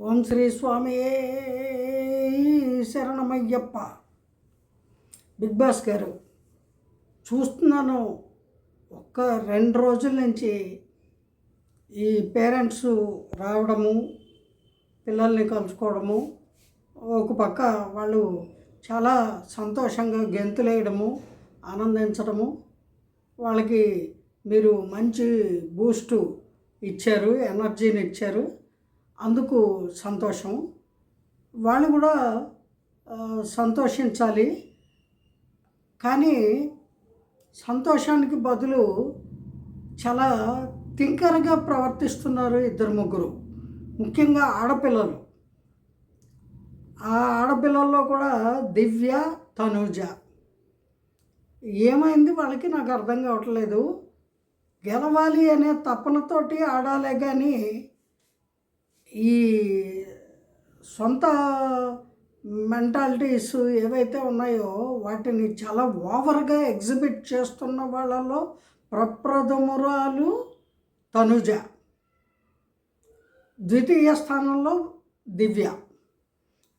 ఓం శ్రీ స్వామి శరణమయ్యప్ప. Big boss గారు చూస్తున్నాను. ఒక్క రెండు రోజుల నుంచి ఈ పేరెంట్స్ రావడము పిల్లల్ని కలుసుకోవడము ఒక పక్క వాళ్ళు చాలా సంతోషంగా గెంతులేయడము ఆనందించడము వాళ్ళకి మీరు మంచి బూస్టు ఇచ్చారు ఎనర్జీని ఇచ్చారు. అందుకు సంతోషం. వాళ్ళు కూడా సంతోషించాలి. కానీ సంతోషానికి బదులు చాలా తింకరగా ప్రవర్తిస్తున్నారు ఇద్దరు ముగ్గురు. ముఖ్యంగా ఆడపిల్లలు. ఆ ఆడపిల్లల్లో కూడా దివ్య తనూజ. ఏమైంది వాళ్ళకి నాకు అర్థం కావట్లేదు. గెలవాలి అనే తపనతోటి ఆడాలే కానీ ఈ సొంత మెంటాలిటీస్ ఏవైతే ఉన్నాయో వాటిని చాలా ఓవర్గా ఎగ్జిబిట్ చేస్తున్న వాళ్ళలో ప్రప్రథమురాలు తనుజ. ద్వితీయ స్థానంలో దివ్య.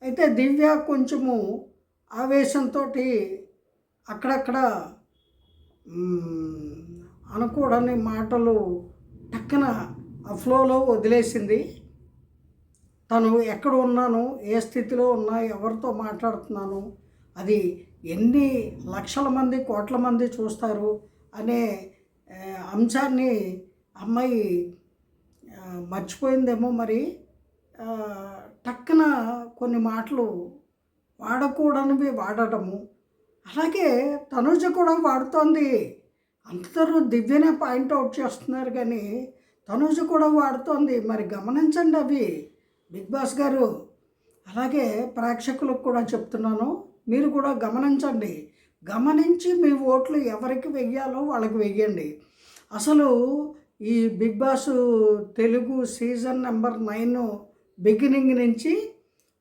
అయితే దివ్య కొంచెము ఆవేశంతో అక్కడక్కడ అనుకూడని మాటలు టక్కన ఆ ఫ్లోలో వదిలేసింది. తను ఎక్కడ ఉన్నాను ఏ స్థితిలో ఉన్నా ఎవరితో మాట్లాడుతున్నాను అది ఎన్ని లక్షల మంది కోట్ల మంది చూస్తారు అనే అంశాన్ని అమ్మాయి మర్చిపోయిందేమో మరి. టక్కన టక్కున కొన్ని మాటలు వాడకూడనివి వాడటము. అలాగే తనుజ కూడా వాడుతోంది. అందరూ దివ్యనే పాయింట్అవుట్ చేస్తున్నారు కానీ తనుజ కూడా వాడుతోంది. మరి గమనించండి అవి. బిగ్ బాస్ గారు అలాగే ప్రేక్షకులకు కూడా చెప్తున్నాను మీరు కూడా గమనించండి. గమనించి మీ ఓట్లు ఎవరికి వెయ్యాలో వాళ్ళకి వెయ్యండి. అసలు ఈ Big Boss Telugu season number nine beginning నుంచి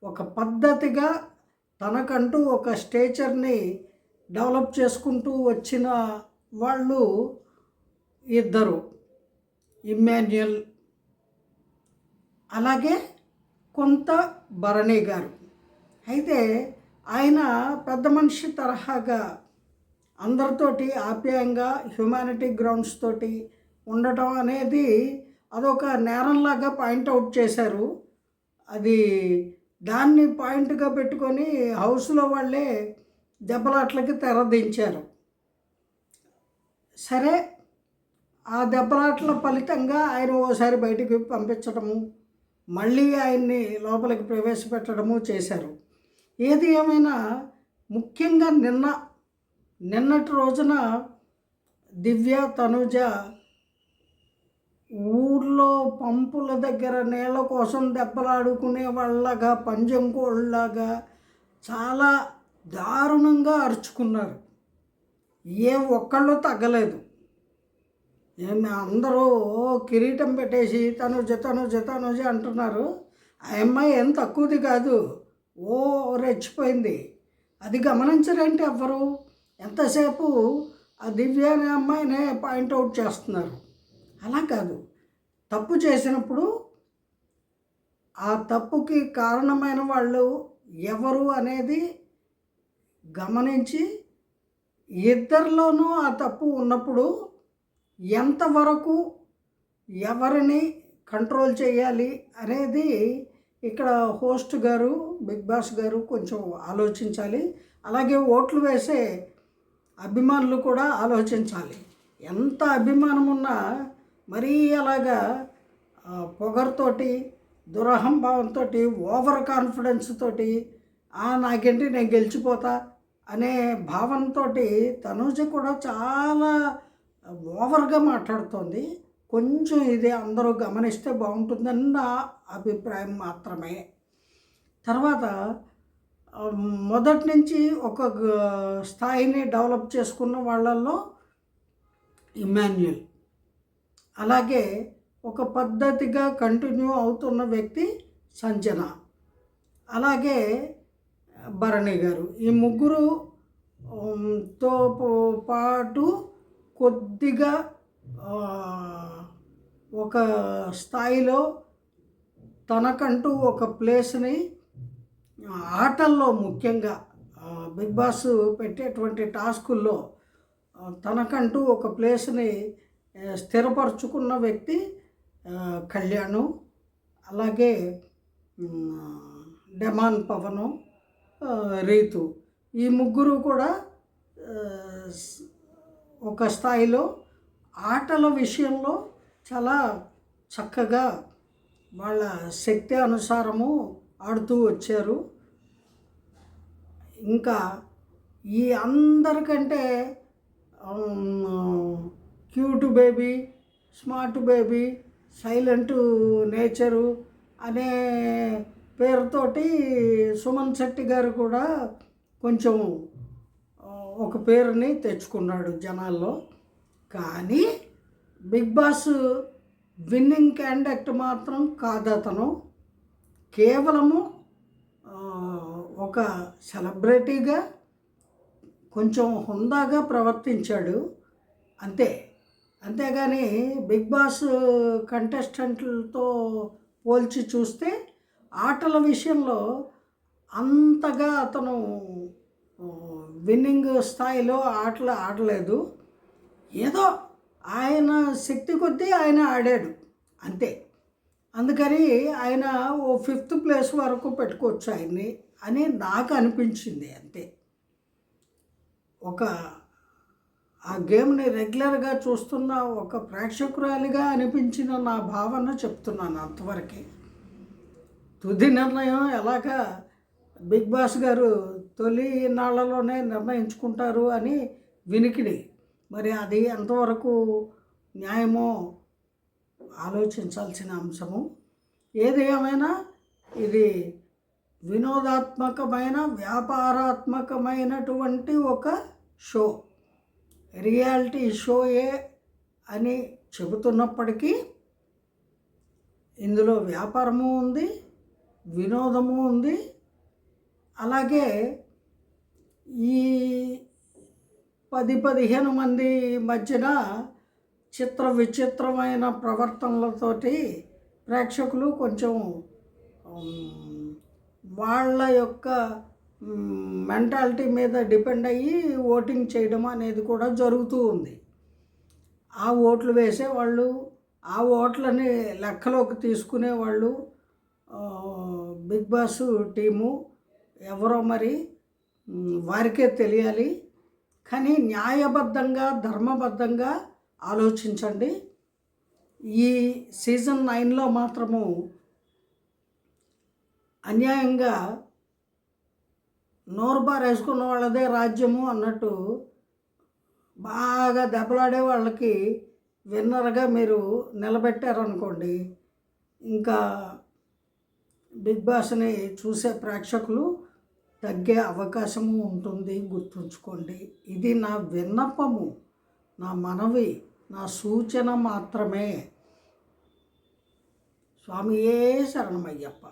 ఒక పద్ధతిగా తనకంటూ ఒక స్టేచర్ని డెవలప్ చేసుకుంటూ వచ్చిన వాళ్ళు ఇద్దరు ఇమ్మాన్యుయల్ అలాగే కొంత భరణి గారు. అయితే ఆయన పెద్ద మనిషి తరహాగా అందరితోటి ఆప్యాయంగా హ్యుమానిటీ గ్రౌండ్స్ తోటి ఉండటం అనేది అదొక నేరంలాగా పాయింట్అవుట్ చేశారు. అది దాన్ని పాయింట్గా పెట్టుకొని హౌస్లో వాళ్ళే దెబ్బలాట్లకి తెరదించారు. సరే ఆ దెబ్బలాట్ల ఫలితంగా ఆయన ఓసారి బయటికి పంపించడము మళ్ళీ ఆయన్ని లోపలికి ప్రవేశపెట్టడము చేశారు. ఏది ఏమైనా ముఖ్యంగా నిన్న నిన్నటి రోజున దివ్య తనుజ ఊర్లో పంపుల దగ్గర నీళ్ళ కోసం దెబ్బలాడుకునే వాళ్ళగా పంజం కోళ్ళలాగా చాలా దారుణంగా అరుచుకున్నారు. ఏ ఒక్కళ్ళు తగ్గలేదు. ఏమి అందరూ కిరీటం పెట్టేసి తనుజ తనుజ తనుజ అంటున్నారు. ఆ అమ్మాయి ఏం తక్కువది కాదు. ఓ రెచ్చిపోయింది. అది గమనించరంటే ఎవ్వరు? ఎంతసేపు ఆ దివ్య అనే అమ్మాయినే పాయింట్అవుట్ చేస్తున్నారు. అలా కాదు. తప్పు చేసినప్పుడు ఆ తప్పుకి కారణమైన వాళ్ళు ఎవరు అనేది గమనించి ఇద్దరిలోనూ ఆ తప్పు ఉన్నప్పుడు ఎంతవరకు ఎవరిని కంట్రోల్ చేయాలి అనేది ఇక్కడ హోస్ట్ గారు బిగ్ బాస్ గారు కొంచెం ఆలోచించాలి. అలాగే ఓట్లు వేసే అభిమానులు కూడా ఆలోచించాలి. ఎంత అభిమానం ఉన్నా మరీ అలాగా ఆ, పొగరుతోటి దురహంభావంతో ఓవర్ కాన్ఫిడెన్స్ తోటి "ఆ, నాకేంటి నేను గెలిచిపోతా అనే భావనతో తనూజ కూడా చాలా ఓవర్గా మాట్లాడుతోంది. కొంచెం ఇది అందరూ గమనిస్తే బాగుంటుందని నా అభిప్రాయం మాత్రమే. తర్వాత మొదటి నుంచి ఒక స్థాయిని డెవలప్ చేసుకున్న వాళ్ళల్లో ఇమాన్యుయల్ అలాగే ఒక పద్ధతిగా కంటిన్యూ అవుతున్న వ్యక్తి సంజన. అలాగే భరణి గారు. ఈ ముగ్గురు తో పో- పాటు కొద్దిగా ఒక స్థాయిలో తనకంటూ ఒక ప్లేస్ని ఆటల్లో ముఖ్యంగా బిగ్ బాస్ పెట్టేటువంటి టాస్కుల్లో తనకంటూ ఒక ప్లేస్ని స్థిరపరచుకున్న వ్యక్తి ఆ, కళ్యాణు అలాగే డెమాన్ పవను రీతు. ఈ ముగ్గురు కూడా ఒక స్థాయిలో ఆటల విషయంలో చాలా చక్కగా వాళ్ళ శక్తి అనుసారము ఆడుతూ వచ్చారు. ఇంకా ఈ అందరికంటే cute baby smart baby silent nature అనే పేరుతోటి సుమన్ శెట్టి గారు కూడా కొంచెం ఒక పేరుని తెచ్చుకున్నాడు జనాల్లో. కానీ బిగ్ బాస్ విన్నింగ్ క్యాండక్ట్ మాత్రం కాదు అతను. కేవలము ఒక సెలబ్రిటీగా కొంచెం హుందాగా ప్రవర్తించాడు. అంతే. అంతేగాని బిగ్ బాస్ కంటెస్టెంట్లతో పోల్చి చూస్తే ఆటల విషయంలో అంతగా అతను విన్నింగ్ స్థాయిలో ఆటలు ఆడలేదు. ఏదో ఆయన శక్తి కొద్దీ ఆయన ఆడాడు. అంతే. అందుకని ఆయన ఓ ఫిఫ్త్ ప్లేస్ వరకు పెట్టుకోవచ్చు ఆయన్ని అని నాకు అనిపించింది. అంతే. ఒక ఆ గేమ్ని రెగ్యులర్గా చూస్తున్న ఒక ప్రేక్షకురాలిగా అనిపించిన నా భావన చెప్తున్నాను అంతవరకే. తుది నిర్ణయం ఎలాగా బిగ్ బాస్ గారు తొలి నాళ్ళలోనే నిర్ణయించుకుంటారు అని వినికిడి. మరి అది ఎంతవరకు న్యాయమో ఆలోచించాల్సిన అంశము. ఏది ఏమైనా ఇది వినోదాత్మకమైన వ్యాపారాత్మకమైనటువంటి ఒక షో. రియాలిటీ షోయే అని చెబుతున్నప్పటికీ ఇందులో వ్యాపారము ఉంది వినోదము ఉంది. అలాగే ఈ పది పదిహేను మంది మధ్యన చిత్ర విచిత్రమైన ప్రవర్తనలతోటి ప్రేక్షకులు కొంచెం వాళ్ళ యొక్క మెంటాలిటీ మీద డిపెండ్ అయ్యి ఓటింగ్ చేయడం అనేది కూడా జరుగుతూ ఉంది. ఆ ఓట్లు వేసేవాళ్ళు ఆ ఓట్లని లెక్కలోకి తీసుకునేవాళ్ళు బిగ్ బాస్ టీము ఎవరో మరి వారికే తెలియాలి. కానీ న్యాయబద్ధంగా ధర్మబద్ధంగా ఆలోచించండి. ఈ సీజన్ నైన్లో మాత్రము అన్యాయంగా నోరు వేసుకున్న వాళ్ళదే రాజ్యము అన్నట్టు బాగా దెబ్బలాడే వాళ్ళకి విన్నర్గా మీరు నిలబెట్టారనుకోండి. ఇంకా బిగ్ బాస్ని చూసే ప్రేక్షకులు తగ్గే అవకాశము ఉంటుంది గుర్తుంచుకోండి. ఇది నా విన్నపము నా మనవి నా సూచన మాత్రమే. స్వామియే శరణమయ్యప్ప.